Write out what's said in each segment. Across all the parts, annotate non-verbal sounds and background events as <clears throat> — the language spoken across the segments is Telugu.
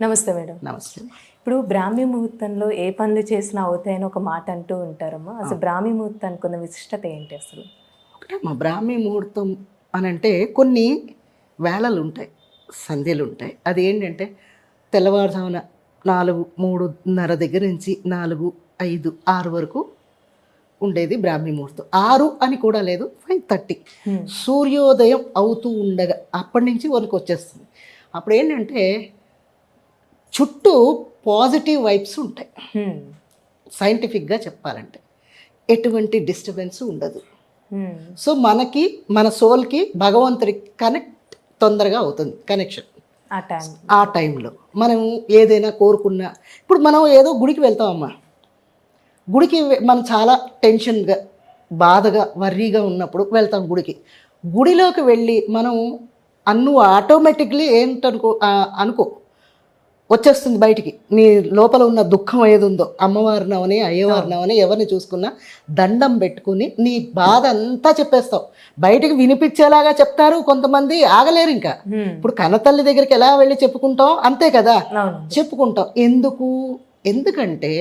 నమస్తే మేడం. నమస్తే. ఇప్పుడు బ్రాహ్మీ ముహూర్తంలో ఏ పనులు చేసినా అవుతాయని ఒక మాట అంటూ ఉంటారమ్మా. అసలు బ్రాహ్మీ ముహూర్తానికి ఉన్న విశిష్టత ఏంటి అసలు? ఒకటమ్మా బ్రాహ్మీ ముహూర్తం అని అంటే కొన్ని వేళలు ఉంటాయి సంధ్యలు ఉంటాయి అది ఏంటంటే తెల్లవారుజామున నాలుగు మూడున్నర దగ్గర నుంచి నాలుగు ఐదు ఆరు వరకు ఉండేది బ్రాహ్మీ ముహూర్తం. ఆరు అని కూడా లేదు ఫైవ్ థర్టీ. సూర్యోదయం అవుతూ ఉండగా అప్పటి నుంచి వరకు వచ్చేస్తుంది. అప్పుడు ఏంటంటే చుట్టూ పాజిటివ్ వైబ్స్ ఉంటాయి. సైంటిఫిక్గా చెప్పాలంటే ఎటువంటి డిస్టర్బెన్స్ ఉండదు. సో మనకి మన సోల్కి భగవంతుడికి కనెక్ట్ తొందరగా అవుతుంది కనెక్షన్. ఆ టైంలో మనం ఏదైనా కోరుకున్నా ఇప్పుడు మనం ఏదో గుడికి వెళ్తామమ్మా. గుడికి మనం చాలా టెన్షన్గా బాధగా వర్రీగా ఉన్నప్పుడు వెళ్తాం గుడికి. గుడిలోకి వెళ్ళి మనం అన్ను ఆటోమేటిక్లీ ఏంటనుకో అనుకో వచ్చేస్తుంది బయటికి. నీ లోపల ఉన్న దుఃఖం ఏది ఉందో అమ్మవారినవని అయ్యవారినవని ఎవరిని చూసుకున్నా దండం పెట్టుకుని నీ బాధ అంతా చెప్పేస్తావు. బయటికి వినిపించేలాగా చెప్తారు కొంతమంది ఆగలేరు ఇంకా. ఇప్పుడు కన్నతల్లి దగ్గరికి ఎలా వెళ్ళి చెప్పుకుంటాం? అంతే కదా? చెప్పుకుంటాం. ఎందుకు? ఎందుకంటే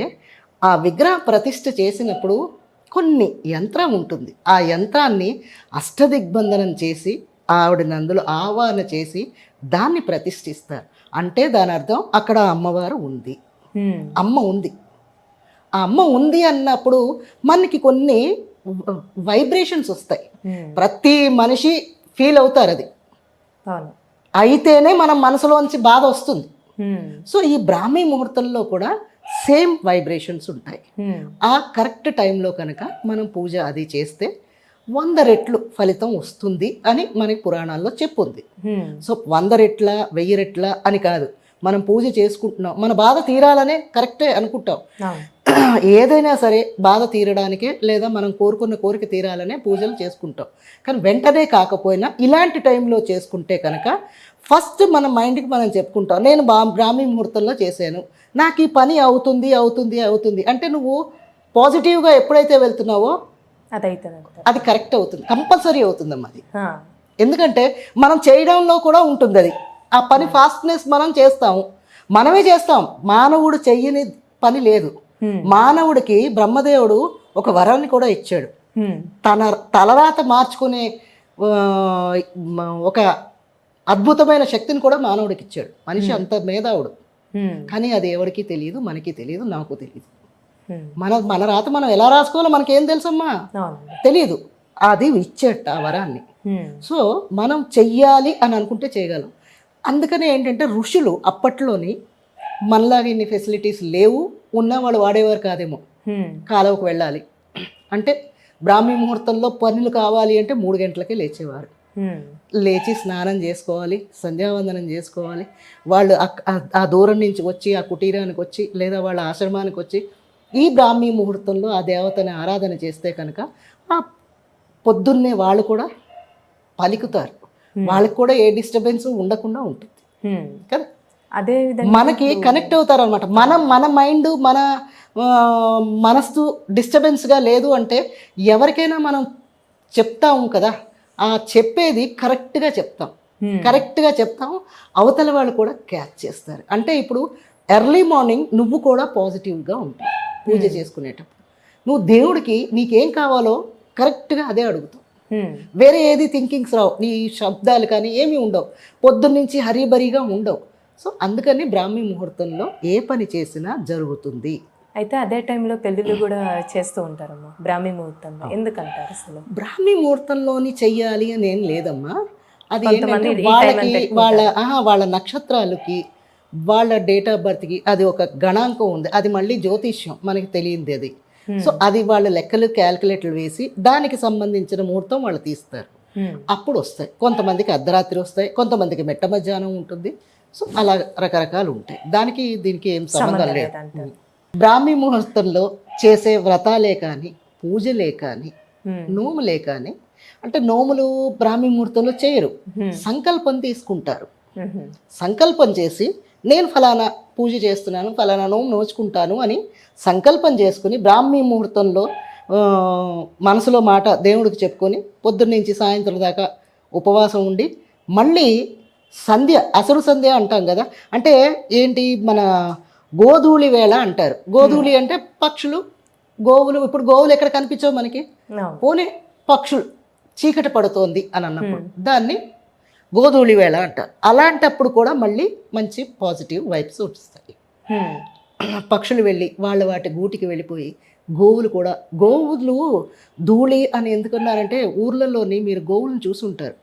ఆ విగ్రహ ప్రతిష్ఠ చేసినప్పుడు కొన్ని యంత్రం ఉంటుంది. ఆ యంత్రాన్ని అష్టదిగ్బంధనం చేసి ఆవిడని అందులో ఆవాహన చేసి దాన్ని ప్రతిష్ఠిస్తారు. అంటే దాని అర్థం అక్కడ అమ్మవారు ఉంది. అమ్మ ఉంది ఆ అమ్మ ఉంది అన్నప్పుడు మనకి కొన్ని వైబ్రేషన్స్ వస్తాయి. ప్రతి మనిషి ఫీల్ అవుతారు అది అయితేనే మనం మనసులోంచి బాధ వస్తుంది. సో ఈ బ్రాహ్మీ ముహూర్తంలో కూడా సేమ్ వైబ్రేషన్స్ ఉంటాయి. ఆ కరెక్ట్ టైంలో కనుక మనం పూజ అది చేస్తే వంద రెట్లు ఫలితం వస్తుంది అని మనకి పురాణాల్లో చెప్పుంది. సో వంద రెట్ల వెయ్యి రెట్ల అని కాదు. మనం పూజ చేసుకుంటున్నాం. మన బాధ తీరాలనే కరెక్టే అనుకుంటాం. <clears throat> ఏదైనా సరే బాధ తీరడానికే లేదా మనం కోరుకున్న కోరిక తీరాలనే పూజలు చేసుకుంటాం. కానీ వెంటనే కాకపోయినా ఇలాంటి టైంలో చేసుకుంటే కనుక ఫస్ట్ మన మైండ్కి మనం చెప్పుకుంటాం. నేను బా బ్రాహ్మీ ముహూర్తంలో చేశాను. నాకు ఈ పని అవుతుంది అవుతుంది అవుతుంది. అంటే నువ్వు పాజిటివ్గా ఎప్పుడైతే వెళ్తున్నావో అది కరెక్ట్ అవుతుంది కంపల్సరీ అవుతుందమ్మా అది. ఎందుకంటే మనం చేయడంలో కూడా ఉంటుంది అది ఆ పని ఫాస్ట్నెస్ మనం చేస్తాము. మనమే చేస్తాం. మానవుడు చెయ్యని పని లేదు. మానవుడికి బ్రహ్మదేవుడు ఒక వరాన్ని కూడా ఇచ్చాడు. తన తలరాత మార్చుకునే ఒక అద్భుతమైన శక్తిని కూడా మానవుడికి ఇచ్చాడు. మనిషి అంత మేధావుడు. కానీ అది ఎవరికి తెలియదు మనకి తెలియదు నాకు తెలియదు. మన మన రాత మనం ఎలా రాసుకోవాలో మనకేం తెలుసమ్మా? తెలియదు అది ఇచ్చేట ఆ వరాన్ని. సో మనం చెయ్యాలి అని అనుకుంటే చేయగలం. అందుకనే ఏంటంటే ఋషులు అప్పట్లోని మనలాగా ఇన్ని ఫెసిలిటీస్ లేవు ఉన్న వాళ్ళు వాడేవారు కాదేమో. కాలువకు వెళ్ళాలి. అంటే బ్రాహ్మీ ముహూర్తంలో పనులు కావాలి అంటే మూడు గంటలకే లేచేవారు. లేచి స్నానం చేసుకోవాలి సంధ్యావందనం చేసుకోవాలి. వాళ్ళు ఆ దూరం నుంచి వచ్చి ఆ కుటీరానికి వచ్చి లేదా వాళ్ళ ఆశ్రమానికి వచ్చి ఈ బ్రాహ్మీ ముహూర్తంలో ఆ దేవతని ఆరాధన చేస్తే కనుక ఆ పొద్దున్నే వాళ్ళు కూడా పలుకుతారు. వాళ్ళకి కూడా ఏ డిస్టర్బెన్స్ ఉండకుండా ఉంటుంది. కదా? అదే మనకి కనెక్ట్ అవుతారు అనమాట మనం మన మైండ్ మన మనస్సు డిస్టర్బెన్స్గా లేదు అంటే ఎవరికైనా మనం చెప్తాము కదా? ఆ చెప్పేది కరెక్ట్గా చెప్తాం. కరెక్ట్గా చెప్తాం అవతల వాళ్ళు కూడా క్యాచ్ చేస్తారు. అంటే ఇప్పుడు ఎర్లీ మార్నింగ్ నువ్వు కూడా పాజిటివ్గా ఉంటావు. పూజ చేసుకునేటప్పుడు. నువ్వు దేవుడికి నీకేం కావాలో కరెక్ట్గా అదే అడుగుతావు. వేరే ఏది థింకింగ్స్ రావు. నీ శబ్దాలు కానీ ఏమీ ఉండవు. పొద్దున్నుంచి హరీబరీగా ఉండవు. సో అందుకని బ్రాహ్మీ ముహూర్తంలో ఏ పని చేసినా జరుగుతుంది. అయితే అదే టైంలో పెళ్ళిళ్ళు కూడా చేస్తూ ఉంటారమ్మా బ్రాహ్మీ ముహూర్తంలో. ఎందుకంటారు అసలు? బ్రాహ్మీ ముహూర్తంలోని చెయ్యాలి అని ఏం లేదమ్మా. అది వాళ్ళకి వాళ్ళ వాళ్ళ నక్షత్రాలకి వాళ్ళ డేట్ ఆఫ్ బర్త్కి అది ఒక గణాంకం ఉంది. అది మళ్ళీ జ్యోతిష్యం. మనకి తెలియంది అది. సో అది వాళ్ళ లెక్కలు క్యాల్కులేటర్లు వేసి దానికి సంబంధించిన ముహూర్తం వాళ్ళు తీస్తారు. అప్పుడు వస్తాయి. కొంతమందికి అర్ధరాత్రి వస్తాయి. కొంతమందికి మెట్ట మధ్యాహ్నం ఉంటుంది. సో అలా రకరకాలు ఉంటాయి. దానికి దీనికి ఏం సంబంధం లేదు. బ్రాహ్మీ ముహూర్తంలో చేసే వ్రతాలే కానీ పూజలే కానీ. నోములే కానీ అంటే నోములు బ్రాహ్మీ ముహూర్తంలో చేయరు. సంకల్పం తీసుకుంటారు. సంకల్పం చేసి నేను ఫలానా పూజ చేస్తున్నాను ఫలానా నోము నోచుకుంటాను అని సంకల్పం చేసుకుని బ్రాహ్మీ ముహూర్తంలో మనసులో మాట దేవుడికి చెప్పుకొని పొద్దున్న నుంచి సాయంత్రం దాకా ఉపవాసం ఉండి మళ్ళీ సంధ్య అసలు సంధ్య అంటాం కదా. అంటే ఏంటి మన గోధూళి వేళ అంటారు. గోధూళి అంటే పక్షులు గోవులు. ఇప్పుడు గోవులు ఎక్కడ కనిపించవు మనకి? పోనీ పక్షులు చీకటి పడుతోంది అని అన్నప్పుడు. దాన్ని గోధూళి వేళ అంటారు. అలాంటప్పుడు కూడా మళ్ళీ మంచి పాజిటివ్ వైబ్స్ వస్తాయి. పక్షులు వెళ్ళి వాళ్ళ వాటి గూటికి వెళ్ళిపోయి గోవులు కూడా గోవులు ధూళి అని ఎందుకన్నారంటే ఊర్లలోని మీరు గోవులను చూసుంటారు.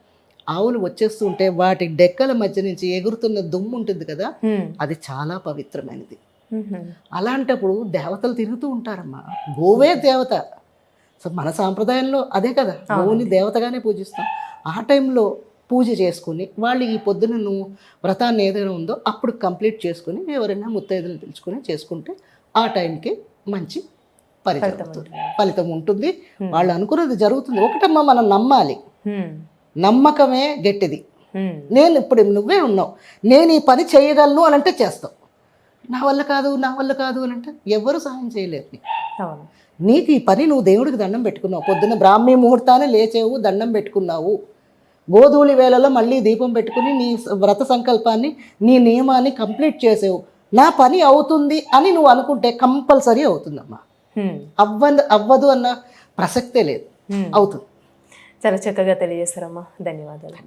ఆవులు వచ్చేస్తూ ఉంటే వాటి డెక్కల మధ్య నుంచి ఎగురుతున్న దుమ్ము ఉంటుంది కదా. అది చాలా పవిత్రమైనది. అలాంటప్పుడు దేవతలు తిరుగుతూ ఉంటారమ్మా. గోవే దేవత. సో మన సాంప్రదాయంలో అదే కదా గోవుని దేవతగానే పూజిస్తాం. ఆ టైంలో పూజ చేసుకుని వాళ్ళు ఈ పొద్దున నువ్వు వ్రతాన్ని ఏదైనా ఉందో అప్పుడు కంప్లీట్ చేసుకుని ఎవరైనా ముత్తైదులను పిలుచుకొని చేసుకుంటే ఆ టైంకి మంచి ఫలితం. ఫలితం ఉంటుంది. వాళ్ళు అనుకున్నది జరుగుతుంది. ఒకటమ్మా మనం నమ్మాలి. నమ్మకమే గట్టిది. నేను ఇప్పుడు నువ్వే ఉన్నావు. నేను ఈ పని చేయగలను అని అంటే చేస్తావు. నా వల్ల కాదు నా వల్ల కాదు అని అంటే ఎవరు సహాయం చేయలేరు నీకు ఈ పని నువ్వు దేవుడికి దండం పెట్టుకున్నావు. పొద్దున్న బ్రాహ్మీ ముహూర్తాన్ని లేచేవు దండం పెట్టుకున్నావు. గోధూళి వేళలో మళ్ళీ దీపం పెట్టుకుని నీ వ్రత సంకల్పాన్ని నీ నియమాన్ని కంప్లీట్ చేసేవు. నా పని అవుతుంది అని నువ్వు అనుకుంటే కంపల్సరీ అవుతుందమ్మా. అవ్వదు అవ్వదు అన్న ప్రసక్తే లేదు. అవుతుంది. చాలా చక్కగా తెలియజేస్తారమ్మా ధన్యవాదాలు.